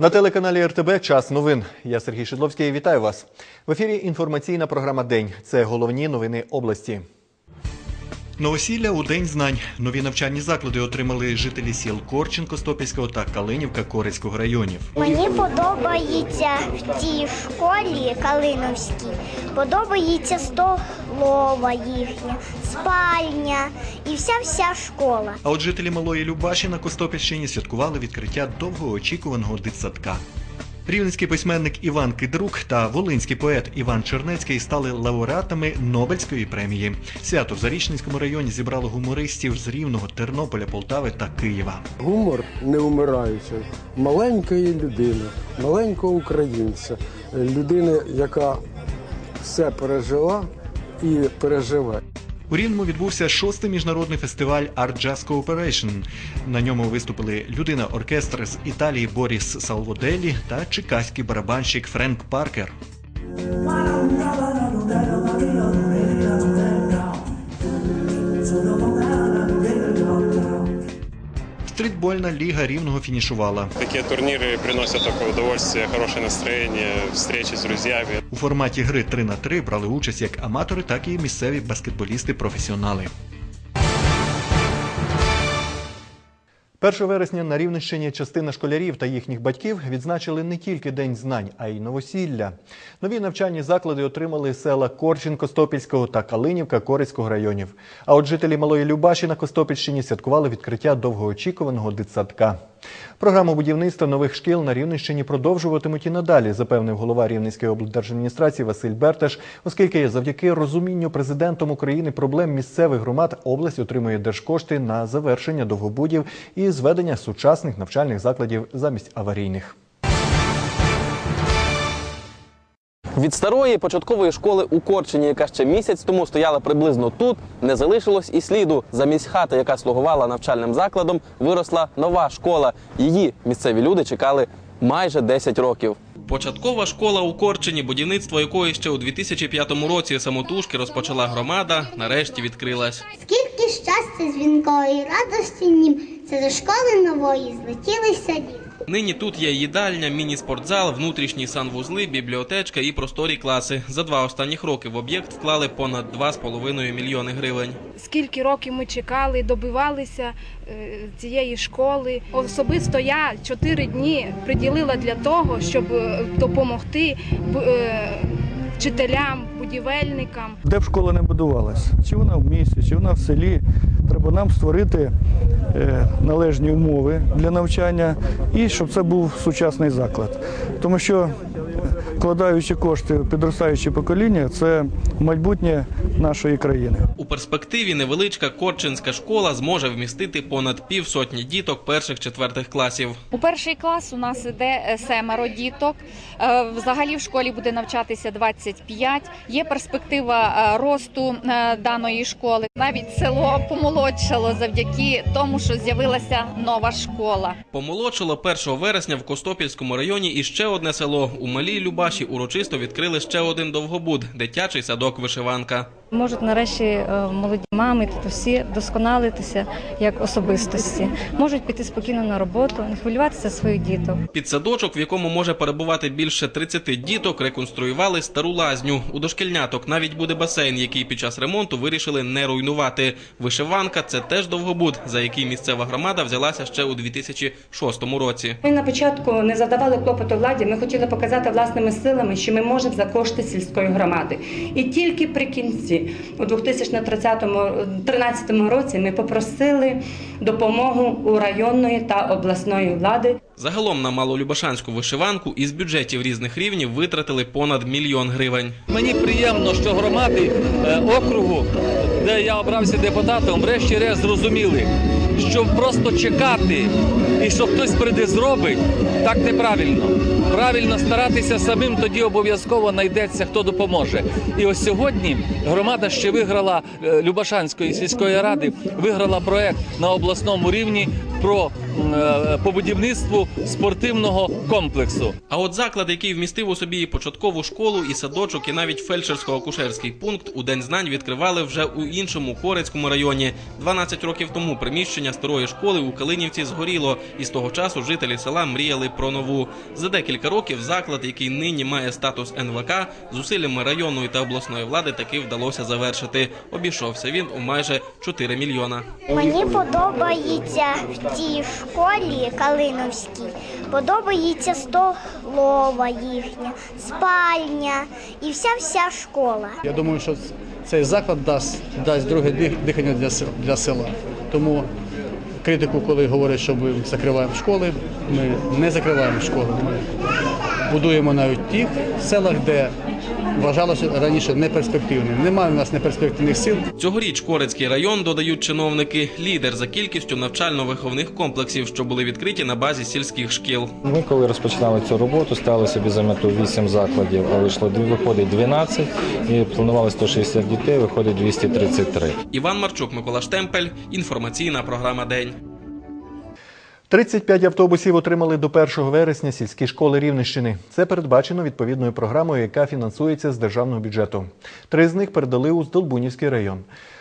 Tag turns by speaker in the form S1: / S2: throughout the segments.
S1: На телеканалі РТБ час новин. Я Сергій Шидловський. Вітаю вас. В ефірі інформаційна програма День. Це головні новини області. Новосілля у День знань. Нові навчальні заклади отримали жителі сіл Корченко, Стопільського та Калинівка Корицького районів.
S2: Мені подобається в цій школі Калиновській. Подобається столова їхня, спальня і вся вся школа.
S1: А от жителі Малої Любаші на Костопільщині святкували відкриття довгоочікуваного дитсадка. Рівненський письменник Іван Кидрук та волинський поет Іван Чернецький стали лауреатами Нобелівської премії. Свято в Зарічненському районі зібрало гумористів з Рівного, Тернополя, Полтави та Києва.
S3: Гумор не умираючий маленької людини, маленького українця, людини, яка все пережила і переживе.
S1: У Рівному відбувся шостий міжнародний фестиваль Art Jazz Cooperation. На ньому виступили людина-оркестр з Італії Боріс Салводелі та чекаський барабанщик Френк Паркер. Стрітбольна ліга рівного фінішувала.
S4: Такі турніри приносять таке удовольствие, хороше настроєння, зустрічі з друзями.
S1: У форматі гри 3 на 3 брали участь як аматори, так і місцеві баскетболісти-професіонали. 1 вересня на Рівненщині частина школярів та їхніх батьків відзначили не тільки День знань, а й новосілля. Нові навчальні заклади отримали села Корчин Костопільського та Калинівка Корицького районів. А от жителі Малої Любаші на Костопільщині святкували відкриття довгоочікуваного дитсадка. Програму будівництва нових шкіл на Рівненщині продовжуватимуть і надалі, запевнив голова Рівненської облдержадміністрації Василь Бертеш, оскільки завдяки розумінню президентом України проблем місцевих громад область отримує держкошти на завершення довгобудів і зведення сучасних навчальних закладів замість аварійних.
S5: Від старої початкової школи у Корчині, яка ще місяць тому стояла приблизно тут, не залишилось і сліду. Замість хати, яка слугувала навчальним закладом, виросла нова школа. Її місцеві люди чекали майже 10 років.
S6: Початкова школа у Корчині, будівництво якої ще у 2005 році самотужки розпочала громада, нарешті відкрилась.
S2: Скільки щастя, дзвінкої радості нім. Це до школи нової злетілися діти.
S6: Нині тут є їдальня, міні-спортзал, внутрішні санвузли, бібліотечка і просторі класи. За два останніх роки в об'єкт вклали понад 2,5 мільйони гривень.
S7: скільки років ми чекали, добивалися е, цієї школи. Особисто я чотири дні приділила для того, щоб е, допомогти е, вчителям, будівельникам.
S8: Де б школа не будувалась, чи вона в місті, чи вона в селі, треба нам створити е, належні умови для навчання і щоб це був сучасний заклад. Тому що вкладаючи кошти в підростаюче покоління, це майбутнє нашої країни.
S6: У перспективі невеличка Корчинська школа зможе вмістити понад півсотні діток перших-четвертих класів.
S9: У перший клас у нас іде е, семеро діток. Е, Взагалі в школі буде навчатися 25. Є перспектива е, росту даної школи. Навіть село помолодшало завдяки тому, що з'явилася нова школа.
S6: Помолодшало 1 вересня в Костопільському районі і ще одне село. У Малій Любаші урочисто відкрили ще один довгобуд – дитячий садок вишиванка.
S10: Можуть нарешті е, молоді мами та всі досконалитися як особистості, можуть піти спокійно на роботу, не хвилюватися за своїх діток.
S6: Під садочок, в якому може перебувати більше 30 діток, реконструювали стару лазню. У дошкільняток навіть буде басейн, який під час ремонту вирішили не руйнувати. Вишиванка – це теж довгобуд, за який місцева громада взялася ще у 2006 році.
S11: Ми на початку не завдавали клопоту владі. Ми хотіли показати власними силами, що ми можемо за кошти сільської громади. І тільки при кінці, у 2013 році, ми попросили допомогу у районної та обласної влади.
S6: Загалом на малолюбашанську вишиванку із бюджетів різних рівнів витратили понад мільйон гривень.
S12: Мені приємно, що громади е, округу, де я обрався депутатом, врешті-решт зрозуміли, що просто чекати і що хтось прийде зробить, так неправильно. Правильно старатися самим, тоді обов'язково знайдеться, хто допоможе. І ось сьогодні громада ще виграла е, Любашанської сільської ради, виграла проект на обласному рівні про е, по будівництву спортивного комплексу.
S6: А от заклад, який вмістив у собі і початкову школу, і садочок, і навіть фельдшерсько-акушерський пункт, у день знань відкривали вже у іншому Корецькому районі. 12 років тому приміщення старої школи у Калинівці згоріло, і з того часу жителі села мріяли про нову. За декілька років заклад, який нині має статус НВК, зусиллями районної та обласної влади таки вдалося завершити. Обійшовся він у майже 4 мільйона.
S2: Мені подобається в цій школі Калиновській, подобається столова їхня, спальня і вся вся школа.
S13: Я думаю, що цей заклад дасть, дасть друге дихання для, для села. Тому критику, коли говорять, що ми закриваємо школи, ми не закриваємо школи. Будуємо навіть в тих селах, де вважалося раніше неперспективним. Немає в нас неперспективних сил.
S6: Цьогоріч Корецький район додають чиновники лідер за кількістю навчально-виховних комплексів, що були відкриті на базі сільських шкіл.
S14: Ми, коли розпочинали цю роботу, ставили собі за мету 8 закладів, а вийшло виходить 12, і планували 160 дітей, виходить 233.
S6: Іван Марчук, Микола Штемпель. Інформаційна програма День.
S1: 35 автобусів отримали до 1 вересня сільські школи Рівненщини. Це передбачено відповідною програмою, яка фінансується з державного бюджету. Три з них передали у Здолбунівський район.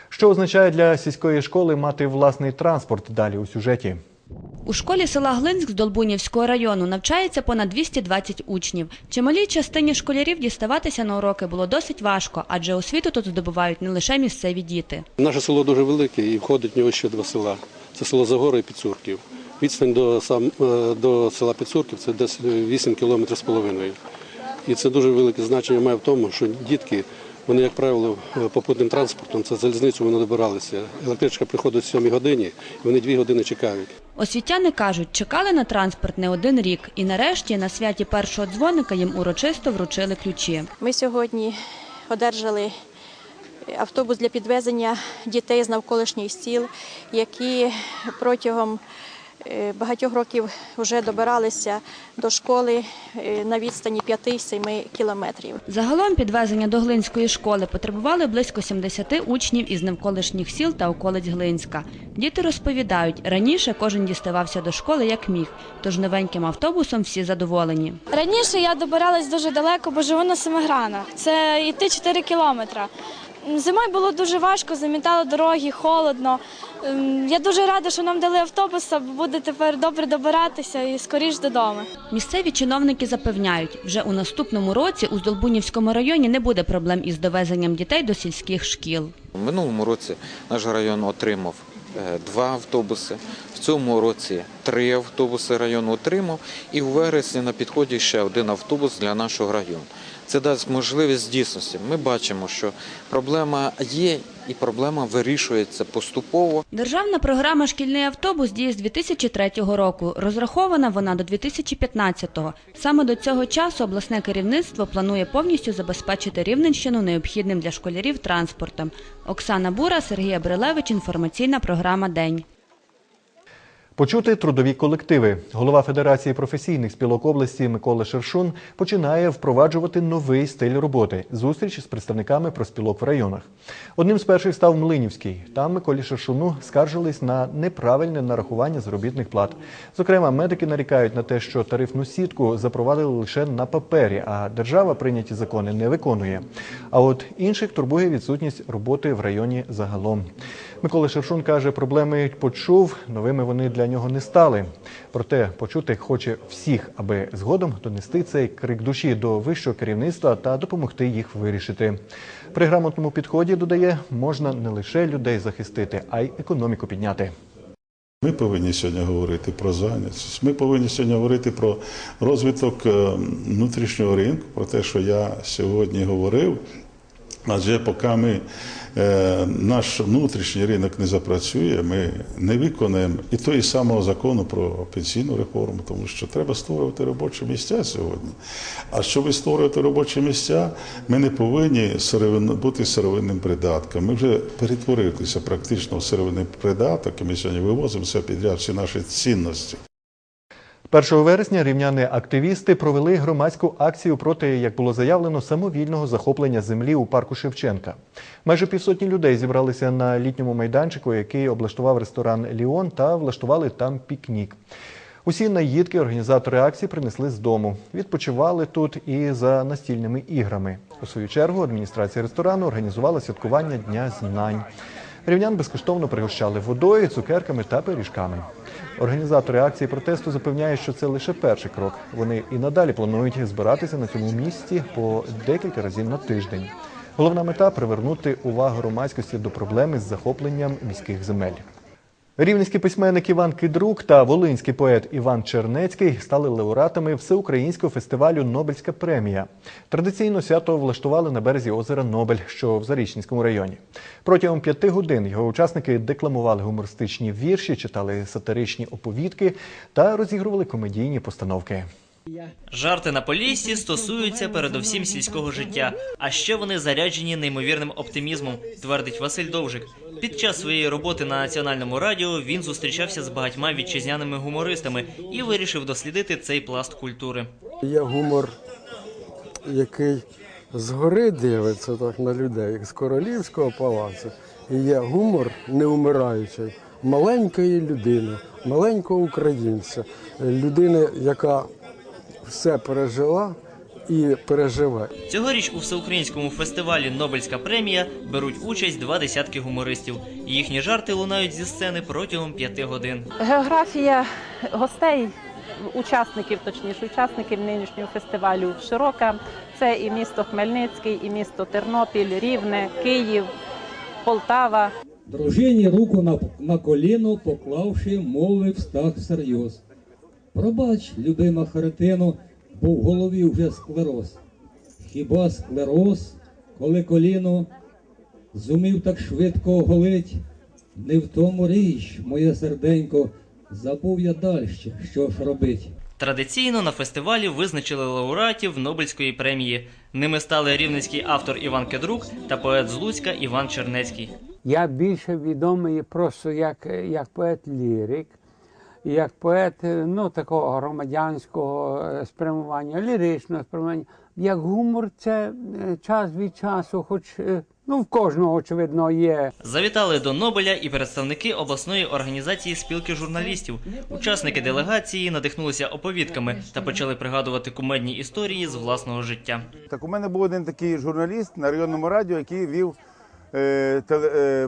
S1: Що означає для сільської школи мати власний транспорт? Далі у сюжеті.
S15: У школі села Глинськ з Долбунівського району навчається понад 220 учнів. Чималій частині школярів діставатися на уроки було досить важко, адже освіту тут здобувають не лише місцеві діти.
S16: Наше село дуже велике і входить в нього ще два села. Це село Загори і Підсурків. Відстань до, сам, е, до села Підсурків це десь 8 кілометрів з половиною. І це дуже велике значення має в тому, що дітки, вони, як правило, е, попутним транспортом, це залізницю вони добиралися. Електричка приходить о 7 годині, і вони 2 години чекають.
S15: Освітяни кажуть, чекали на транспорт не один рік, і нарешті на святі першого дзвоника їм урочисто вручили ключі.
S17: Ми сьогодні одержали автобус для підвезення дітей з навколишніх сіл, які протягом багатьох років вже добиралися до школи е, на відстані 5-7 кілометрів.
S15: Загалом підвезення до Глинської школи потребували близько 70 учнів із навколишніх сіл та околиць Глинська. Діти розповідають, раніше кожен діставався до школи як міг, тож новеньким автобусом всі задоволені.
S18: Раніше я добиралась дуже далеко, бо живу на Семигранах. Це йти 4 кілометри. Зимою було дуже важко, замітало дороги, холодно. Я дуже рада, що нам дали автобус, бо буде тепер добре добиратися і скоріш додому.
S15: Місцеві чиновники запевняють, вже у наступному році у Здолбунівському районі не буде проблем із довезенням дітей до сільських шкіл.
S19: У минулому році наш район отримав е, два автобуси. В цьому році три автобуси район отримав, і у вересні на підході ще один автобус для нашого району. Це дасть можливість дійсності. Ми бачимо, що проблема є, і проблема вирішується поступово.
S15: Державна програма Шкільний автобус діє з 2003 року. Розрахована вона до 2015-го. Саме до цього часу обласне керівництво планує повністю забезпечити Рівненщину необхідним для школярів транспортом. Оксана Бура, Сергій Абрилевич. Інформаційна програма День.
S1: Почути трудові колективи. Голова Федерації професійних спілок області Микола Шершун починає впроваджувати новий стиль роботи зустріч з представниками профспілок в районах. Одним з перших став Млинівський. Там Миколі Шершуну скаржились на неправильне нарахування заробітних плат. Зокрема, медики нарікають на те, що тарифну сітку запровадили лише на папері, а держава прийняті закони не виконує. А от інших турбує відсутність роботи в районі загалом. Микола Шершун каже, проблеми почув, новими вони для нього не стали. Проте почути хоче всіх, аби згодом донести цей крик душі до вищого керівництва та допомогти їх вирішити. При грамотному підході додає, можна не лише людей захистити, а й економіку підняти.
S20: Ми повинні сьогодні говорити про зайнятість. Ми повинні сьогодні говорити про розвиток е, внутрішнього ринку, про те, що я сьогодні говорив. Адже поки ми, е, наш внутрішній ринок не запрацює, ми не виконаємо і того самого закону про пенсійну реформу, тому що треба створювати робочі місця сьогодні. А щоб створювати робочі місця, ми не повинні бути сировинним придатком. Ми вже перетворилися практично в сировинний придаток, і ми сьогодні вивозимо все підряд, всі наші цінності.
S1: 1 вересня рівняни-активісти провели громадську акцію проти, як було заявлено, самовільного захоплення землі у парку Шевченка. Майже півсотні людей зібралися на літньому майданчику, який облаштував ресторан Ліон, та влаштували там пікнік. Усі наїдки організатори акції принесли з дому. Відпочивали тут і за настільними іграми. У свою чергу адміністрація ресторану організувала святкування Дня знань. Рівнян безкоштовно пригощали водою, цукерками та пиріжками. Організатори акції протесту запевняють, що це лише перший крок. Вони і надалі планують збиратися на цьому місці по декілька разів на тиждень. Головна мета привернути увагу громадськості до проблеми з захопленням міських земель. Рівненський письменник Іван Кидрук та волинський поет Іван Чернецький стали лауреатами всеукраїнського фестивалю Нобельська премія. Традиційно свято влаштували на березі озера Нобель, що в Зарічненському районі. Протягом п'яти годин його учасники декламували гумористичні вірші, читали сатиричні оповідки та розігрували комедійні постановки.
S21: Жарти на Поліссі стосуються передовсім сільського життя, а ще вони заряджені неймовірним оптимізмом, твердить Василь Довжик. Під час своєї роботи на національному радіо він зустрічався з багатьма вітчизняними гумористами і вирішив дослідити цей пласт культури.
S3: Є гумор, який згори дивиться так на людей, з королівського палацу. І є гумор неумираючий маленької людини, маленького українця, людини, яка все пережила і переживе.
S21: Цьогоріч у всеукраїнському фестивалі Нобельська премія беруть участь два десятки гумористів. Їхні жарти лунають зі сцени протягом п'яти годин.
S22: Географія гостей, учасників, точніше, учасників нинішнього фестивалю широка. Це і місто Хмельницький, і місто Тернопіль, Рівне, Київ, Полтава.
S23: Дружині руку на, на коліно поклавши, мовив стах всерйоз. Пробач, любима Харитино, бо в голові вже склероз. Хіба склероз, коли коліно зумів так швидко оголить? Не в тому річ, моє серденько, забув я дальше, що ж робить.
S21: Традиційно на фестивалі визначили лауреатів Нобельської премії. Ними стали рівненський автор Іван Кедрук та поет з Луцька Іван Чернецький.
S24: Я більше відомий просто як, як поет-лірик, як поет ну, такого громадянського е, спрямування, ліричного спрямування. Як гумор, це е, час від часу, хоч е, ну, в кожного, очевидно, є.
S21: Завітали до Нобеля і представники обласної організації спілки журналістів. Учасники делегації надихнулися оповідками та почали пригадувати кумедні історії з власного життя.
S25: Так у мене був один такий журналіст на районному радіо, який вів е, е,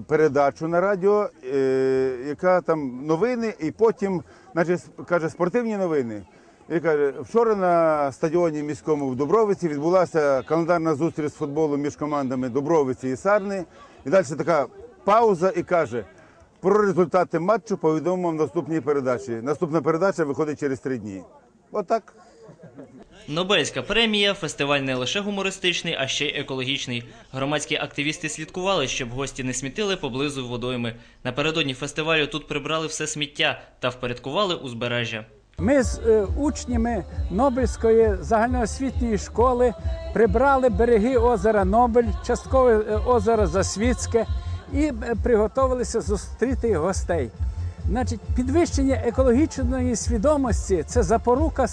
S25: передачу на радіо, е, яка там новини, і потім, значить, каже, спортивні новини. І каже, вчора на стадіоні міському в Дубровиці відбулася календарна зустріч з футболу між командами Дубровиці і Сарни. І далі така пауза і каже: про результати матчу повідомимо в наступній передачі. Наступна передача виходить через три дні. Отак.
S21: Нобельська премія фестиваль не лише гумористичний, а ще й екологічний. Громадські активісти слідкували, щоб гості не смітили поблизу водойми. Напередодні фестивалю тут прибрали все сміття та впорядкували узбережжя.
S26: Ми з е, учнями Нобельської загальноосвітньої школи прибрали береги озера Нобель, часткове е, озеро Засвітське і е, приготувалися зустріти гостей. Значить, підвищення екологічної свідомості це запорука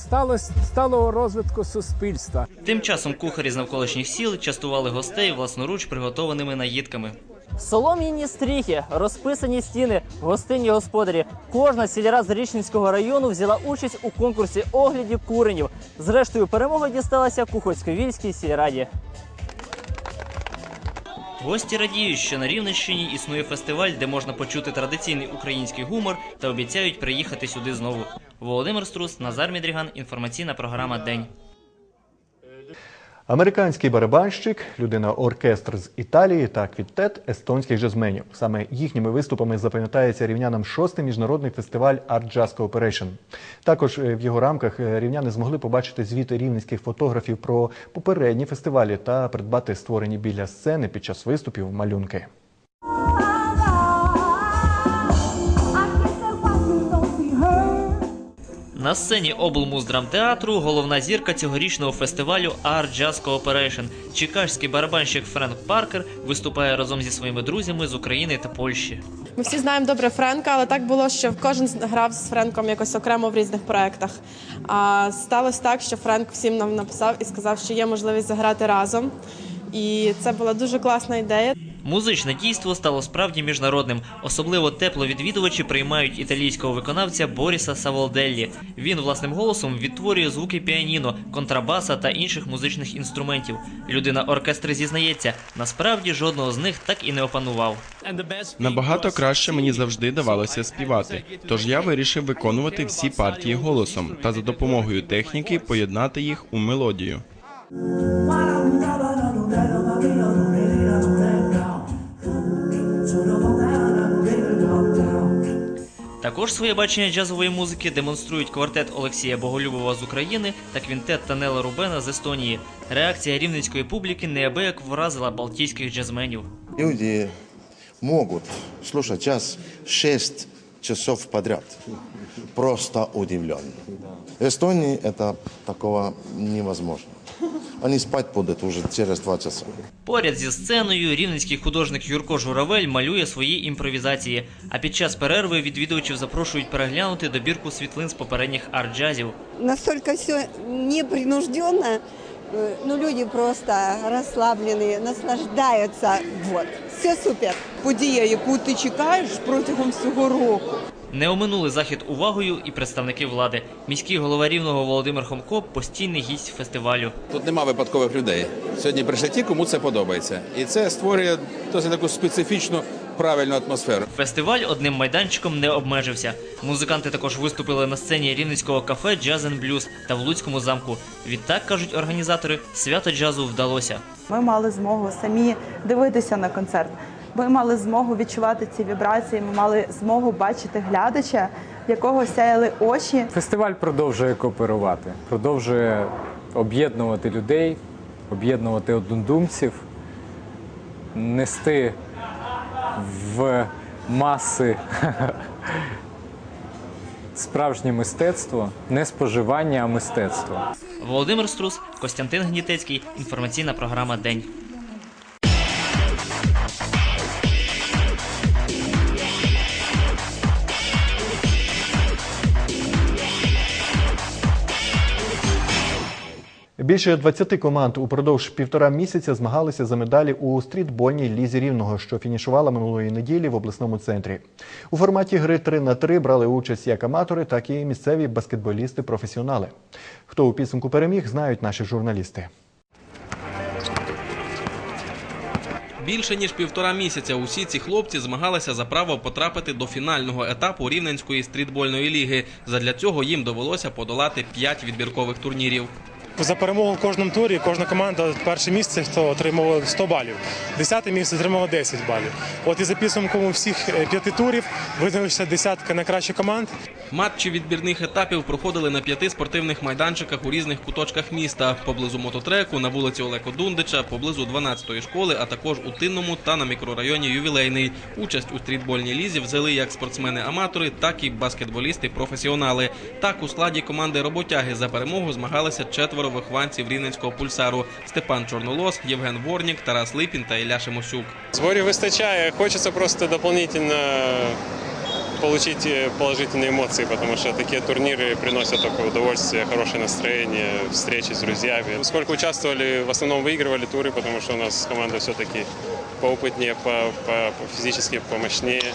S26: сталого розвитку суспільства.
S21: Тим часом кухарі з навколишніх сіл частували гостей власноруч приготованими наїдками.
S27: Солом'яні стріхи, розписані стіни, гостинні господарі. Кожна сільра з Річненського району взяла участь у конкурсі оглядів куренів. Зрештою, перемога дісталася Кухоцько-Вільській сільраді.
S21: Гості радіють, що на Рівненщині існує фестиваль, де можна почути традиційний український гумор та обіцяють приїхати сюди знову. Володимир Струс, Назар Мідріган. Інформаційна програма День.
S1: Американський барабанщик, людина оркестр з Італії та квітет естонських джазменів. Саме їхніми виступами запам'ятається рівнянам шостий міжнародний фестиваль Art Jazz Cooperation. Також е, в його рамках е, рівняни змогли побачити звіти рівненських фотографів про попередні фестивалі та придбати створені біля сцени під час виступів малюнки.
S21: На сцені облмуздрамтеатру головна зірка цьогорічного фестивалю Art Jazz Cooperation. Чикагський барабанщик Френк Паркер виступає разом зі своїми друзями з України та Польщі.
S28: Ми всі знаємо добре Френка, але так було, що кожен грав з Френком якось окремо в різних проєктах. А сталося так, що Френк всім нам написав і сказав, що є можливість заграти разом. І це була дуже класна ідея.
S21: Музичне дійство стало справді міжнародним. Особливо тепло відвідувачі приймають італійського виконавця Боріса Саволделлі. Він власним голосом відтворює звуки піаніно, контрабаса та інших музичних інструментів. Людина оркестри зізнається, насправді жодного з них так і не опанував.
S29: Набагато краще мені завжди давалося співати, тож я вирішив виконувати всі партії голосом та за допомогою техніки поєднати їх у мелодію.
S21: Також своє бачення джазової музики демонструють квартет Олексія Боголюбова з України та квінтет Танела Рубена з Естонії. Реакція рівненської публіки неабияк вразила балтійських джазменів.
S30: Люди могут слушать час 6 часов подряд. Просто удивлен. В Эстонии это такого невозможно. Они спать будут уже через два часа.
S21: Поряд зі сценою рівненський художник Юрко Журавель малює свої імпровізації. А під час перерви відвідувачів запрошують переглянути добірку світлин з попередніх арт-джазів.
S31: настолько все непринужденно, э, ну люди просто расслабленные, наслаждаются. Вот, все супер.
S32: подія, яку ти чекаєш протягом всього року.
S21: Не оминули захід увагою і представники влади. Міський голова рівного Володимир Хомко постійний гість фестивалю.
S33: Тут нема випадкових людей. Сьогодні прийшли ті, кому це подобається. І це створює досить таку специфічну правильну атмосферу.
S21: Фестиваль одним майданчиком не обмежився. Музиканти також виступили на сцені рівненського кафе Jazz and Blues та в Луцькому замку. Відтак кажуть організатори, свято джазу вдалося.
S34: Ми мали змогу самі дивитися на концерт. Ми мали змогу відчувати ці вібрації. Ми мали змогу бачити глядача, в якого сяяли очі.
S35: Фестиваль продовжує кооперувати, продовжує об'єднувати людей, об'єднувати однодумців, нести в маси справжнє мистецтво, не споживання, а мистецтво.
S21: Володимир Струс, Костянтин Гнітецький. Інформаційна програма День.
S1: Більше 20 команд упродовж півтора місяця змагалися за медалі у стрітбольній лізі рівного, що фінішувала минулої неділі в обласному центрі. У форматі гри 3 на 3 брали участь як аматори, так і місцеві баскетболісти-професіонали. Хто у підсумку переміг, знають наші журналісти.
S6: Більше ніж півтора місяця усі ці хлопці змагалися за право потрапити до фінального етапу Рівненської стрітбольної ліги. Задля цього їм довелося подолати п'ять відбіркових турнірів.
S36: За перемогу в кожному турі кожна команда перше місце, хто отримував 100 балів, десяте місце отримало 10 балів. От і за підсумком всіх е, п'яти турів визначилася десятка найкращих команд.
S6: Матчі відбірних етапів проходили на п'яти спортивних майданчиках у різних куточках міста, поблизу мототреку, на вулиці Олеко Дундича, поблизу 12-ї школи, а також у Тинному та на мікрорайоні Ювілейний. Участь у стрітбольній лізі взяли як спортсмени-аматори, так і баскетболісти-професіонали. Так у складі команди роботяги за перемогу змагалися четверо вихованців рівненського пульсару: Степан Чорнолос, Євген Ворнік, Тарас Липін та Ілля Шимосюк.
S37: Зборів вистачає, хочеться просто дополнительно получить э, положительные эмоции, потому что такие турниры приносят только удовольствие, хорошее настроение, встречи с друзьями. Сколько участвовали, в основном выигрывали туры, потому что у нас команда все-таки поопытнее, по, по, по физически помощнее,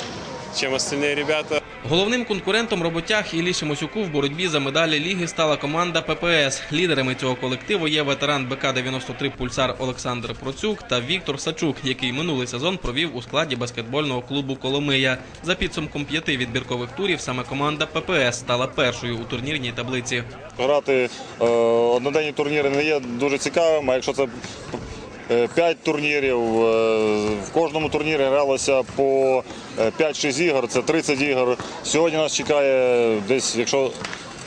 S37: чем остальные ребята.
S6: Головним конкурентом роботяг Іллі Шимосюку в боротьбі за медалі ліги стала команда ППС. Лідерами цього колективу є ветеран БК-93 пульсар Олександр Процюк та Віктор Сачук, який минулий сезон провів у складі баскетбольного клубу Коломия. За підсумком п'яти відбіркових турів саме команда ППС стала першою у турнірній таблиці.
S38: Грати е, одноденні турніри не є дуже цікавим, а якщо це п'ять турнірів, е, в кожному турнірі гралося по е, 5-6 ігор, це 30 ігор. Сьогодні нас чекає десь, якщо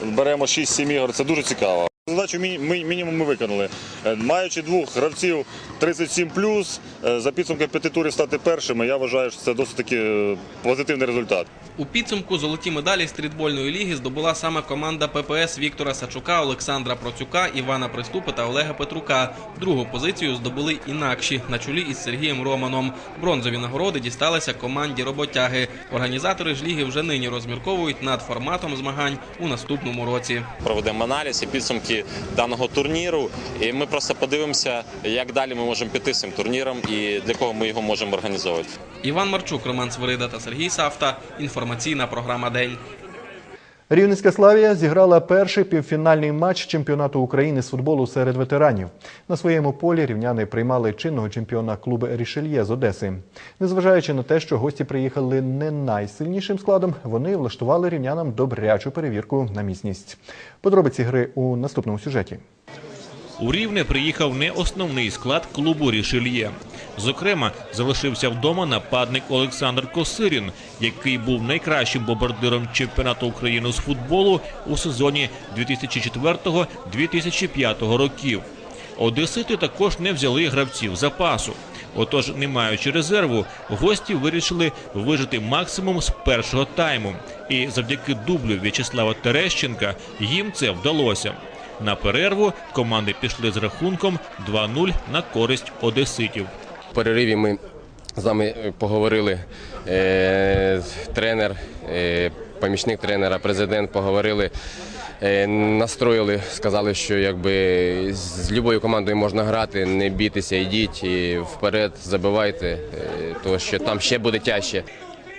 S38: беремо 6-7 ігор, це дуже цікаво. Задачу мінімум ми виконали. Е, Маючи двох гравців 37 е, за підсумком п'яти турів стати першими, я вважаю, що це досить таки е, позитивний результат.
S6: У підсумку золоті медалі стрітбольної ліги здобула саме команда ППС Віктора Сачука, Олександра Процюка, Івана Приступи та Олега Петрука. Другу позицію здобули інакші на чолі із Сергієм Романом. Бронзові нагороди дісталися команді роботяги. Організатори ж ліги вже нині розмірковують над форматом змагань у наступному році.
S39: проведемо аналіз і підсумки даного турніру. І ми просто подивимося, як далі ми можемо піти з цим турніром і для кого ми його можемо організовувати.
S6: Іван Марчук, Роман Свирида та Сергій Савта. Інформаційна програма День.
S1: Рівненська Славія зіграла перший півфінальний матч чемпіонату України з футболу серед ветеранів. На своєму полі рівняни приймали чинного чемпіона клубу Рішельє з Одеси. Незважаючи на те, що гості приїхали не найсильнішим складом, вони влаштували рівнянам добрячу перевірку на міцність. Подробиці гри у наступному сюжеті.
S40: У Рівне приїхав не основний склад клубу Рішельє. Зокрема, залишився вдома нападник Олександр Косирін, який був найкращим бомбардиром чемпіонату України з футболу у сезоні 2004-2005 років. Одесити також не взяли гравців запасу. Отож, не маючи резерву, гості вирішили вижити максимум з першого тайму. І завдяки дублю В'ячеслава Терещенка їм це вдалося. На перерву команди пішли з рахунком 2-0 на користь одеситів.
S41: В перериві ми з вами е, поговорили. Е, тренер, е, помічник тренера, президент поговорили. Е, настроїли, сказали, що якби з будь-якою командою можна грати, не бійтеся, йдіть і вперед, забивайте, е, тому що там ще буде тяжче.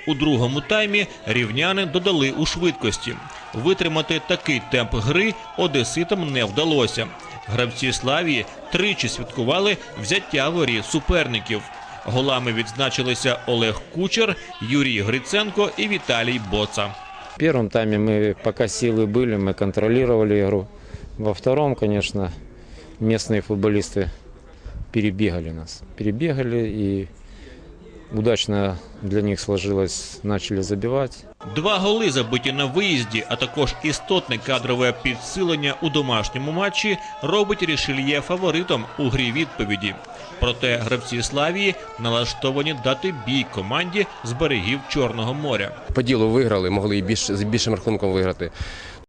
S40: У другому таймі рівняни додали у швидкості Витримати такий темп гри одеситам не вдалося. Гравці Славії тричі святкували взяття воріт суперників. Голами відзначилися Олег Кучер, Юрій Гриценко і Віталій Боца.
S42: В первом тайме мы, пока силы были, мы контролировали игру. Во втором, конечно, местные футболисты перебегали нас. Перебегали и удачно для них сложилось, начали забивать.
S40: Два голи забиті на виїзді, а також істотне кадрове підсилення у домашньому матчі робить Рішельє фаворитом у грі відповіді. Проте гравці Славії налаштовані дати бій команді з берегів Чорного моря.
S41: По ділу виграли, могли і більш, з більшим рахунком виграти.